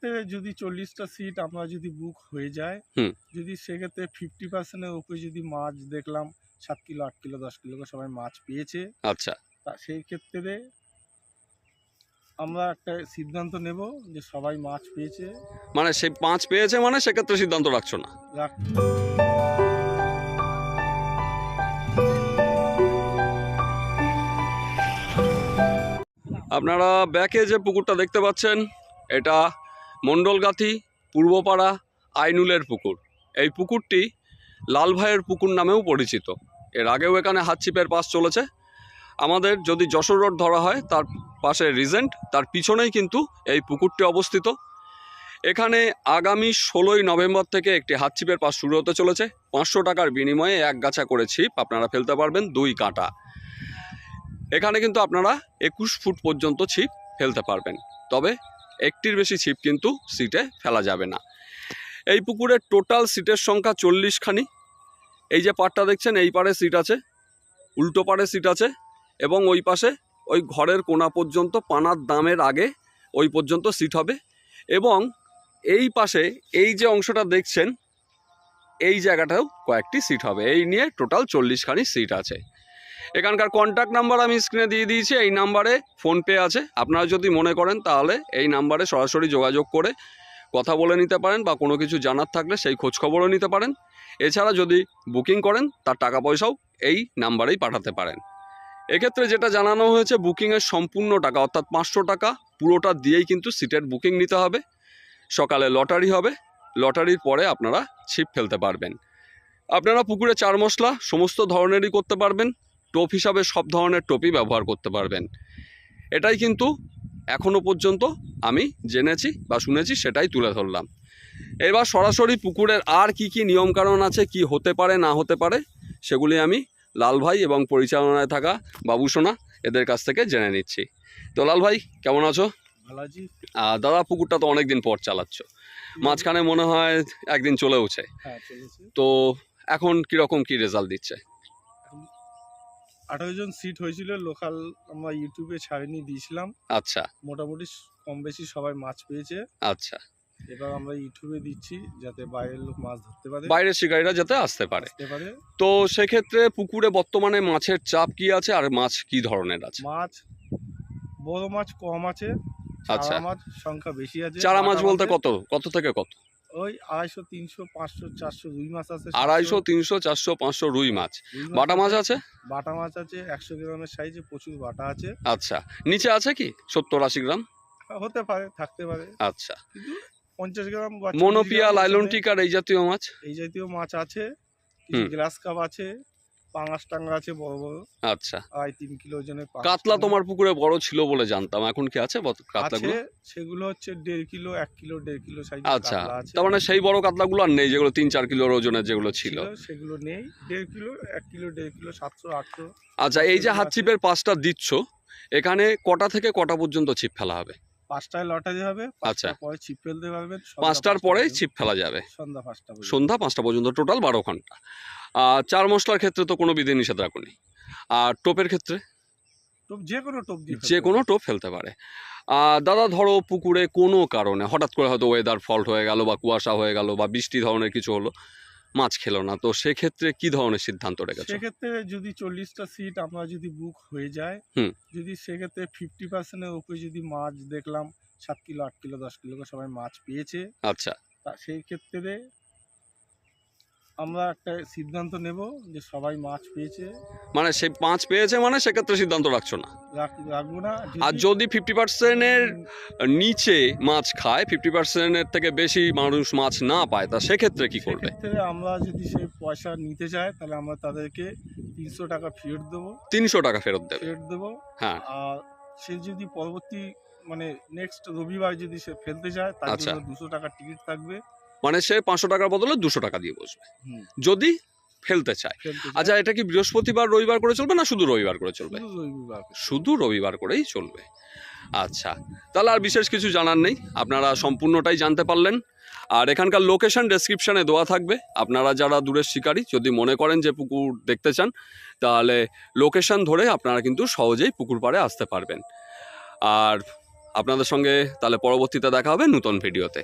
সেক্ষেত্রে যদি চল্লিশটা সিট আমরা যদি বুক হয়ে যায়। যদি সেক্ষেত্রে ফিফটি পার্সেন্টের উপরে যদি মাছ দেখলাম সাত কিলো আট কিলো দশ কিলো সবাই মাছ পেয়েছে। আচ্ছা। তা সেই ক্ষেত্রে আমরা একটা সিদ্ধান্ত নেব যে সবাই মাছ পেয়েছে। মানে সেই পাঁচ পেয়েছে মানে সেক্ষেত্রে সিদ্ধান্ত রাখছো না? রাখ আপনারা ব্যাকে যে পুকুরটা দেখতে পাচ্ছেন এটা মণ্ডলগাথি, পূর্বপাড়া, আইনুলের পুকুর। এই পুকুরটি লাল ভাইয়ের পুকুর নামেও পরিচিত। এর আগেও এখানে হাতছিপের পাস চলেছে। আমাদের যদি যশোর রোড ধরা হয়, তার পাশে রিজেন্ট, তার পিছনেই কিন্তু এই পুকুরটি অবস্থিত। এখানে আগামী ষোলোই নভেম্বর থেকে একটি হাতছিপের পাস শুরু হতে চলেছে। পাঁচশো টাকার বিনিময়ে এক গাছা করে ছিপ আপনারা ফেলতে পারবেন দুই কাঁটা। এখানে কিন্তু আপনারা একুশ ফুট পর্যন্ত ছিপ ফেলতে পারবেন। তবে একটির বেশি ছিপ কিন্তু সিটে ফেলা যাবে না। এই পুকুরে টোটাল সিটের সংখ্যা চল্লিশখানি। এই যে পাড়টা দেখছেন, এই পারে সিট আছে, উল্টো পারে সিট আছে এবং ওই পাশে ওই ঘরের কোনা পর্যন্ত পানার দামের আগে ওই পর্যন্ত সিট হবে এবং এই পাশে এই যে অংশটা দেখছেন, এই জায়গাটাও কয়েকটি সিট হবে। এই নিয়ে টোটাল চল্লিশখানি সিট আছে। এখানকার কন্ট্যাক্ট নাম্বার আমি স্ক্রিনে দিয়ে দিয়েছি, এই নাম্বারে ফোনপে আছে। আপনারা যদি মনে করেন তাহলে এই নাম্বারে সরাসরি যোগাযোগ করে কথা বলে নিতে পারেন বা কোনো কিছু জানার থাকলে সেই খোঁজখবরও নিতে পারেন। এছাড়া যদি বুকিং করেন, তার টাকা পয়সাও এই নাম্বারেই পাঠাতে পারেন। এক্ষেত্রে যেটা জানানো হয়েছে বুকিংয়ের সম্পূর্ণ টাকা, অর্থাৎ পাঁচশো টাকা, পুরোটা দিয়েই কিন্তু সিটের বুকিং নিতে হবে। সকালে লটারি হবে লটারির পরে আপনারা ছিপ ফেলতে পারবেন। আপনারা পুকুরে চার মশলা, সমস্ত ধরনেরই করতে পারবেন। টোপ হিসাবে সব ধরনের টোপই ব্যবহার করতে পারবেন। এটাই কিন্তু এখনও পর্যন্ত আমি জেনেছি বা শুনেছি সেটাই তুলে ধরলাম। এবার সরাসরি পুকুরের আর কি কি নিয়মকানুন আছে কি হতে পারে না হতে পারে সেগুলি আমি লাল ভাই এবং পরিচালনায় থাকা বাবুসোনা এদের কাছ থেকে জেনে নিচ্ছি। তো লাল ভাই কেমন আছো? দাদা পুকুরটা তো অনেকদিন পর চালাচ্ছ। মাঝখানে মনে হয় একদিন চলেওছে হ্যাঁ তো এখন কীরকম কি রেজাল্ট দিচ্ছে? আঠারো জন সিট হয়েছিল লোকাল আমরা ইউটিউবে ছাড়িয়ে দিয়েছিলাম। আচ্ছা। মোটামুটি কম বেশি সবাই মাছ পেয়েছে। আচ্ছা। এবার আমরা ইউটিউবে দিচ্ছি যাতে বাইরের লোক মাছ ধরতে পারে। বাইরের শিকারীরা যাতে আসতে পারে। তো সেক্ষেত্রে পুকুরে বর্তমানে মাছের চাপ কি আছে আর মাছ কি ধরনের আছে? মাছ বড় মাছ কম আছে আচ্ছা। মাছ সংখ্যা বেশি আছে চারা মাছ বলতে কত? কত থেকে কত? ওই আড়াইশো তিনশো পাঁচশো চারশো রুই মাছ আছে আড়াইশো তিনশো চারশো পাঁচশো রুই মাছ। বাটা মাছ আছে? বাটা মাছ আছে একশো গ্রামের সাইজে প্রচুর বাটা আছে। আচ্ছা নিচে আছে কি? সত্তর আশি গ্রাম? হতে পারে থাকতে পারে। আচ্ছা। পঞ্চাশ গ্রাম বা 40 মনোপিয়া লাইলন্টিকার লাইলন টিকার এই জাতীয় মাছ? এই জাতীয় মাছ আছে গ্লাস কাপ আছে পাঙাশ টাঙ্গা আছে বড় বড়। আচ্ছা। আড়াই তিন কিলো ওজনের পাঙাশ কাতলা তোমার পুকুরে বড় ছিল বলে জানতাম। এখন কি আছে কাতলাগুলো? সেগুলো হচ্ছে দেড় কিলো এক কিলো দেড় কিলো সাইজ আচ্ছা। তার মানে সেই বড় কাতলাগুলো আর নেই যেগুলো তিন চার কিলোর ওজনের যেগুলো ছিল। সেগুলো নেই। দেড় কিলো এক কিলো দেড় কিলো সাতশো আটশো। আচ্ছা এই যে হাত। ছিপের পাঁচটা দিচ্ছ এখানে কটা থেকে কটা পর্যন্ত ছিপ ফেলা হবে? পাঁচটায় লটারি হবে আচ্ছা। পাঁচটার পরে ছিপ ফেলতে পারবেন পাঁচটার পাঁচটা পরেই ছিপ ফেলা যাবে। সন্ধ্যা পাঁচটা পর্যন্ত। সন্ধ্যা পাঁচটা পর্যন্ত টোটাল বারো ঘণ্টা। আর চার মশলার ক্ষেত্রে তো কোনো বিধি নিষেধ রাখুনি আর টোপের ক্ষেত্রে? টোপ যে কোনো টোপ যে ফেলতে কোনো টোপ ফেলতে পারে। আর দাদা ধরো পুকুরে কোনো কারণে হঠাৎ করে হয়তো ওয়েদার ফল্ট হয়ে গেল বা কুয়াশা হয়ে গেল বা বৃষ্টি ধরনের কিছু হলো মাছ খেলো না। তো সেক্ষেত্রে কি ধরনের সিদ্ধান্ত রেখেছো? সেক্ষেত্রে যদি চল্লিশটা সিট আমরা যদি বুক হয়ে যায় হুম। যদি সেক্ষেত্রে ফিফটি পার্সেন্টের উপরে যদি মাছ দেখলাম সাত কিলো আট কিলো দশ কিলো করে সবাই মাছ পেয়েছে আচ্ছা। তা সেই ক্ষেত্রে আমরা একটা সিদ্ধান্ত নেব যে সবাই মাছ পেয়েছে। মানে সেই পাঁচ পেয়েছে মানে সেক্ষেত্রে সিদ্ধান্ত রাখছো না। রাখ- রাখব না। আর যদি ফিফটি পার্সেন্টের নিচে মাছ খায় ফিফটি পার্সেন্টের থেকে বেশি মানুষ মাছ না পায় তা সেক্ষেত্রে কি করবে? আমরা যদি সেই পয়সা নিতে চাই তাহলে আমরা তাদেরকে তিনশো টাকা ফেরত দেবো। তিনশো টাকা ফেরত দেবে। ফেরত দেবো। হ্যাঁ। আর সে যদি পরবর্তী মানে নেক্সট রবিবার যদি সে ফেলতে চায় তার আচ্ছা। জন্য দুশো টাকা টিকিট থাকবে। মানে সে পাঁচশো টাকার বদলে দুশো টাকা দিয়ে বসবে। যদি ফেলতে চায়। আচ্ছা এটা কি বৃহস্পতিবার রবিবার করে চলবে না শুধু রবিবার করে চলবে? শুধু রবিবার করেই চলবে। আচ্ছা তাহলে আর বিশেষ কিছু জানার নেই। আপনারা সম্পূর্ণটাই জানতে পারলেন। আর এখানকার লোকেশন ডেসক্রিপশানে দেওয়া থাকবে। আপনারা যারা দূরের শিকারী যদি মনে করেন যে পুকুর দেখতে চান তাহলে লোকেশন ধরে আপনারা কিন্তু সহজেই পুকুর পাড়ে আসতে পারবেন। আর আপনাদের সঙ্গে তাহলে পরবর্তীতে দেখা হবে নতুন ভিডিওতে